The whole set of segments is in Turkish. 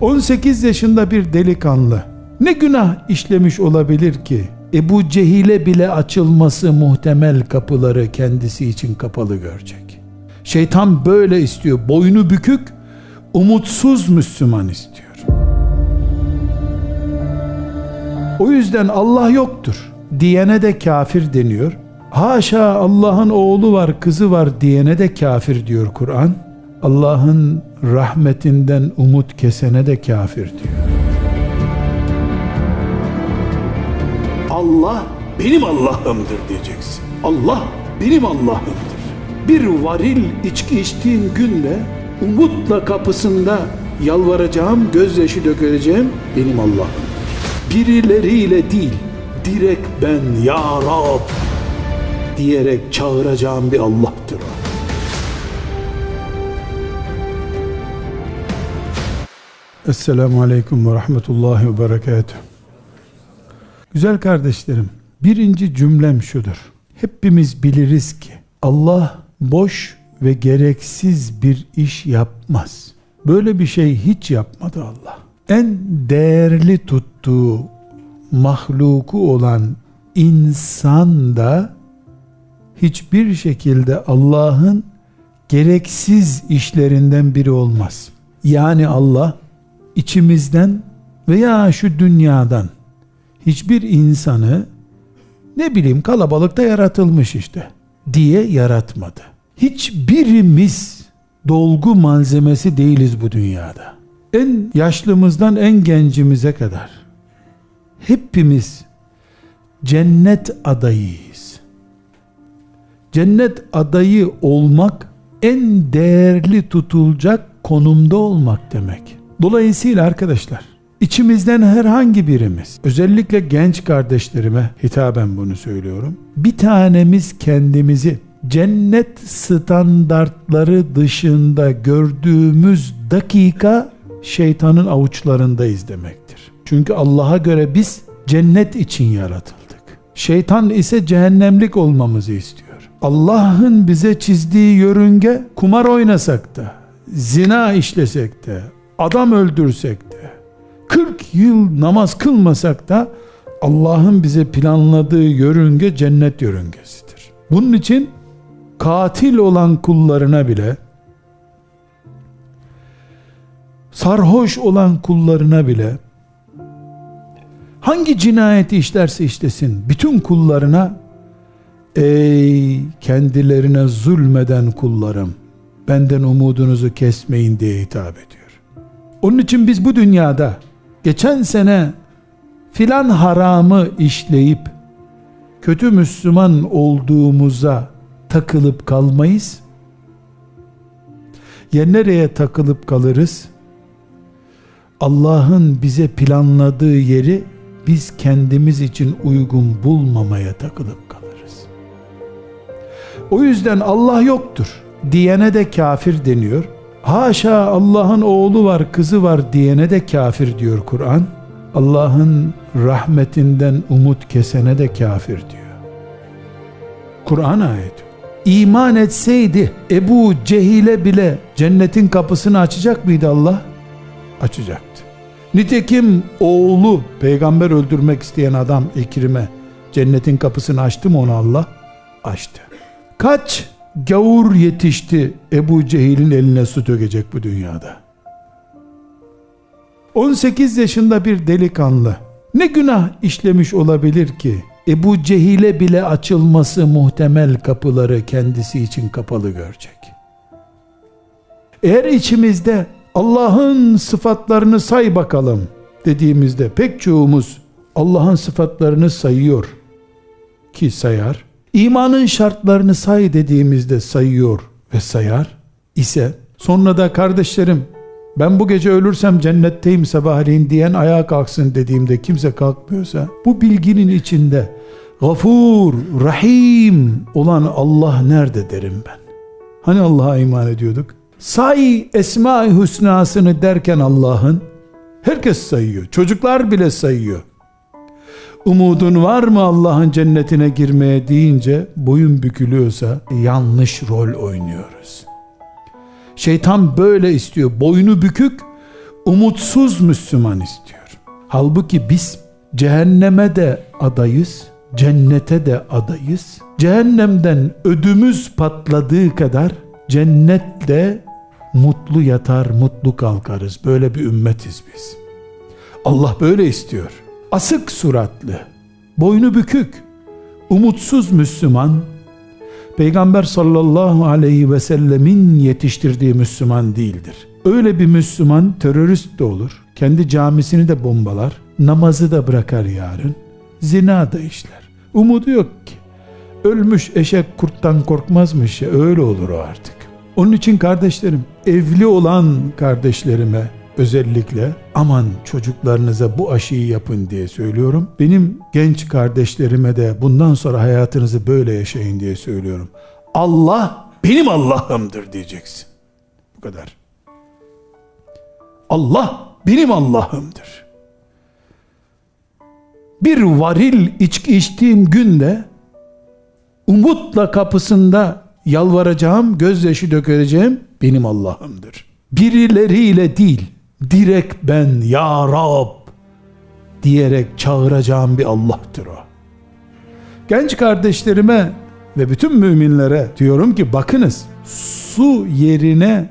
18 yaşında bir delikanlı ne günah işlemiş olabilir ki? Ebu Cehil'e bile açılması muhtemel kapıları kendisi için kapalı görecek. Şeytan böyle istiyor. Boynu bükük, umutsuz Müslüman istiyor. O yüzden Allah yoktur diyene de kafir deniyor. Haşa Allah'ın oğlu var, kızı var diyene de kafir diyor Kur'an. Allah'ın rahmetinden umut kesene de kafir diyor. Allah benim Allah'ımdır diyeceksin. Allah benim Allah'ımdır. Bir varil içki içtiğin günde umutla kapısında yalvaracağım, gözyaşı dökeceğim benim Allah'ım. Birileriyle değil, direkt ben ya Rab diyerek çağıracağım bir Allah'tır Esselamu Aleyküm ve Rahmetullahi ve Berekatuhu. Güzel kardeşlerim, birinci cümlem şudur. Hepimiz biliriz ki Allah boş ve gereksiz bir iş yapmaz. Böyle bir şey hiç yapmadı Allah. En değerli tuttuğu mahluku olan insan da hiçbir şekilde Allah'ın gereksiz işlerinden biri olmaz. Yani Allah içimizden veya şu dünyadan hiçbir insanı ne bileyim kalabalıkta yaratılmış işte diye yaratmadı. Hiçbirimiz dolgu malzemesi değiliz bu dünyada. En yaşlımızdan en gencimize kadar hepimiz cennet adayıyız. Cennet adayı olmak en değerli tutulacak konumda olmak demek. Dolayısıyla arkadaşlar İçimizden herhangi birimiz, özellikle genç kardeşlerime hitaben bunu söylüyorum. Bir tanemiz kendimizi cennet standartları dışında gördüğümüz dakika şeytanın avuçlarındayız demektir. Çünkü Allah'a göre biz cennet için yaratıldık. Şeytan ise cehennemlik olmamızı istiyor. Allah'ın bize çizdiği yörünge kumar oynasak da, zina işlesek de, adam öldürsek de, 40 yıl namaz kılmasak da Allah'ın bize planladığı yörünge cennet yörüngesidir. Bunun için katil olan kullarına bile sarhoş olan kullarına bile hangi cinayeti işlerse işlesin bütün kullarına ey kendilerine zulmeden kullarım benden umudunuzu kesmeyin diye hitap ediyor. Onun için biz bu dünyada geçen sene filan haramı işleyip kötü Müslüman olduğumuza takılıp kalmayız. Ya nereye takılıp kalırız? Allah'ın bize planladığı yeri biz kendimiz için uygun bulmamaya takılıp kalırız. O yüzden Allah yoktur diyene de kafir deniyor. Haşa Allah'ın oğlu var, kızı var diyene de kafir diyor Kur'an. Allah'ın rahmetinden umut kesene de kafir diyor. Kur'an ayeti. İman etseydi Ebu Cehil'e bile cennetin kapısını açacak mıydı Allah? Açacaktı. Nitekim oğlu peygamber öldürmek isteyen adam Ekrim'e cennetin kapısını açtı mı ona Allah? Açtı. Kaç gavur yetişti Ebu Cehil'in eline su dökecek bu dünyada. 18 yaşında bir delikanlı ne günah işlemiş olabilir ki Ebu Cehil'e bile açılması muhtemel kapıları kendisi için kapalı görecek. Eğer içimizde Allah'ın sıfatlarını say bakalım dediğimizde pek çoğumuz Allah'ın sıfatlarını sayıyor ki sayar. İmanın şartlarını say dediğimizde sayıyor ve sayar ise sonra da kardeşlerim ben bu gece ölürsem cennetteyim sabahleyin diyen ayağa kalksın dediğimde kimse kalkmıyorsa bu bilginin içinde gafur, rahim olan Allah nerede derim ben. Hani Allah'a iman ediyorduk? Say Esma-i Hüsna'sını derken Allah'ın herkes sayıyor. Çocuklar bile sayıyor. Umudun var mı Allah'ın cennetine girmeye deyince boyun bükülüyorsa yanlış rol oynuyoruz. Şeytan böyle istiyor. Boynu bükük, umutsuz Müslüman istiyor. Halbuki biz cehenneme de adayız, cennete de adayız. Cehennemden ödümüz patladığı kadar cennette mutlu yatar, mutlu kalkarız. Böyle bir ümmetiz biz. Allah böyle istiyor. Asık suratlı, boynu bükük, umutsuz Müslüman, Peygamber sallallahu aleyhi ve sellemin yetiştirdiği Müslüman değildir. Öyle bir Müslüman terörist de olur, kendi camisini de bombalar, namazı da bırakar yarın, zina da işler. Umudu yok ki. Ölmüş eşek kurttan korkmazmış ya öyle olur o artık. Onun için kardeşlerim, evli olan kardeşlerime özellikle aman çocuklarınıza bu aşıyı yapın diye söylüyorum. Benim genç kardeşlerime de bundan sonra hayatınızı böyle yaşayın diye söylüyorum. Allah benim Allah'ımdır diyeceksin. Bu kadar. Allah benim Allah'ımdır. Bir varil içki içtiğim günde umutla kapısında yalvaracağım, gözyaşı dökeceğim benim Allah'ımdır. Birileriyle değil, direkt ben ya Rab diyerek çağıracağım bir Allah'tır o. Genç kardeşlerime ve bütün müminlere diyorum ki bakınız su yerine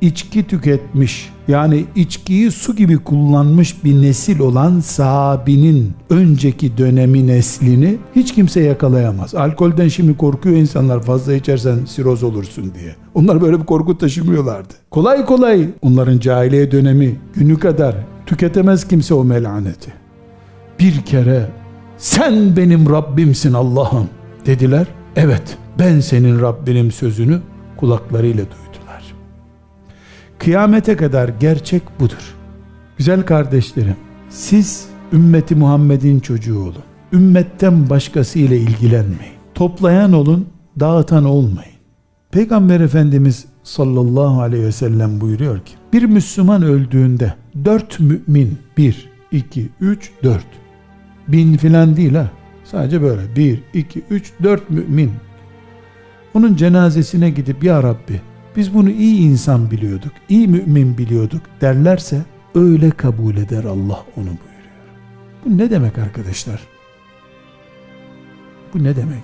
içki tüketmiş yani içkiyi su gibi kullanmış bir nesil olan sahabinin önceki dönemi neslini hiç kimse yakalayamaz. Alkolden şimdi korkuyor insanlar fazla içersen siroz olursun diye. Onlar böyle bir korku taşımıyorlardı. Kolay kolay onların cahiliye dönemi günü kadar tüketemez kimse o melaneti. Bir kere sen benim Rabbimsin Allah'ım dediler. Evet ben senin Rabbinim sözünü kulaklarıyla duydum. Kıyamete kadar gerçek budur. Güzel kardeşlerim, siz ümmeti Muhammed'in çocuğu olun. Ümmetten başkası ile ilgilenmeyin. Toplayan olun, dağıtan olmayın. Peygamber Efendimiz sallallahu aleyhi ve sellem buyuruyor ki, bir Müslüman öldüğünde dört mümin, bir, iki, üç, dört, bin filan değil ha, sadece böyle bir, iki, üç, dört mümin, onun cenazesine gidip ya Rabbi biz bunu iyi insan biliyorduk, iyi mümin biliyorduk derlerse öyle kabul eder Allah onu buyuruyor. Bu ne demek arkadaşlar? Bu ne demek?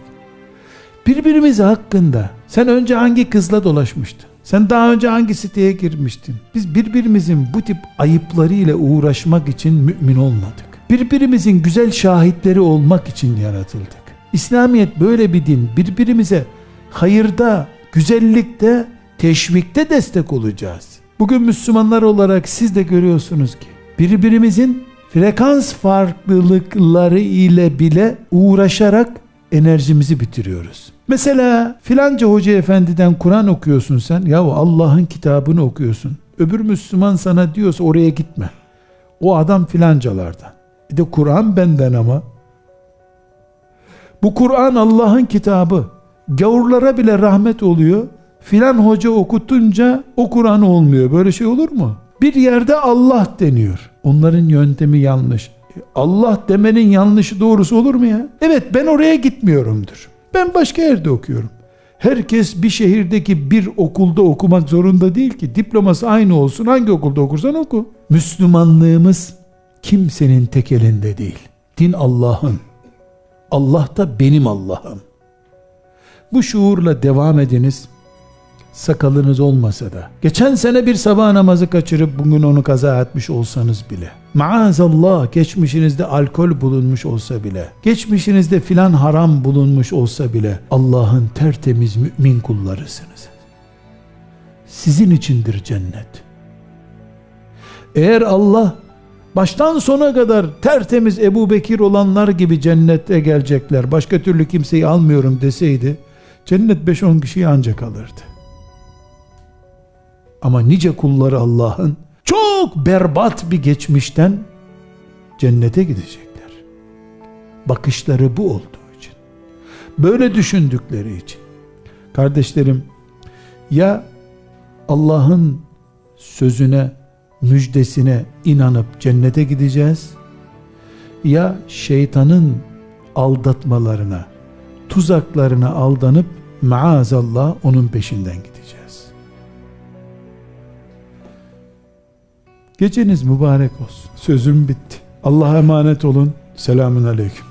Birbirimiz hakkında sen önce hangi kızla dolaşmıştın? Sen daha önce hangi siteye girmiştin? Biz birbirimizin bu tip ayıplarıyla uğraşmak için mümin olmadık. Birbirimizin güzel şahitleri olmak için yaratıldık. İslamiyet böyle bir din. Birbirimize hayırda, güzellikte teşvikte destek olacağız. Bugün Müslümanlar olarak siz de görüyorsunuz ki birbirimizin frekans farklılıkları ile bile uğraşarak enerjimizi bitiriyoruz. Mesela filanca hoca efendiden Kur'an okuyorsun sen. Yahu Allah'ın kitabını okuyorsun. Öbür Müslüman sana diyorsa oraya gitme. O adam filancalardan. Bir de Kur'an benden ama. Bu Kur'an Allah'ın kitabı. Gavurlara bile rahmet oluyor filan hoca okutunca o Kur'an olmuyor. Böyle şey olur mu? Bir yerde Allah deniyor. Onların yöntemi yanlış. Allah demenin yanlışı doğrusu olur mu ya? Evet ben oraya gitmiyorumdur. Ben başka yerde okuyorum. Herkes bir şehirdeki bir okulda okumak zorunda değil ki. Diploması aynı olsun. Hangi okulda okursan oku. Müslümanlığımız kimsenin tek elinde değil. Din Allah'ın. Allah da benim Allah'ım. Bu şuurla devam ediniz sakalınız olmasa da, geçen sene bir sabah namazı kaçırıp bugün onu kaza etmiş olsanız bile, maazallah geçmişinizde alkol bulunmuş olsa bile, geçmişinizde filan haram bulunmuş olsa bile, Allah'ın tertemiz mümin kullarısınız. Sizin içindir cennet. Eğer Allah baştan sona kadar tertemiz Ebu Bekir olanlar gibi cennette gelecekler, başka türlü kimseyi almıyorum deseydi, cennet 5-10 kişiyi ancak alırdı. Ama nice kulları Allah'ın çok berbat bir geçmişten cennete gidecekler. Bakışları bu olduğu için. Böyle düşündükleri için. Kardeşlerim ya Allah'ın sözüne, müjdesine inanıp cennete gideceğiz ya şeytanın aldatmalarına, tuzaklarına aldanıp maazallah onun peşinden gideceğiz. Geceniz mübarek olsun. Sözüm bitti. Allah'a emanet olun. Selamun aleyküm.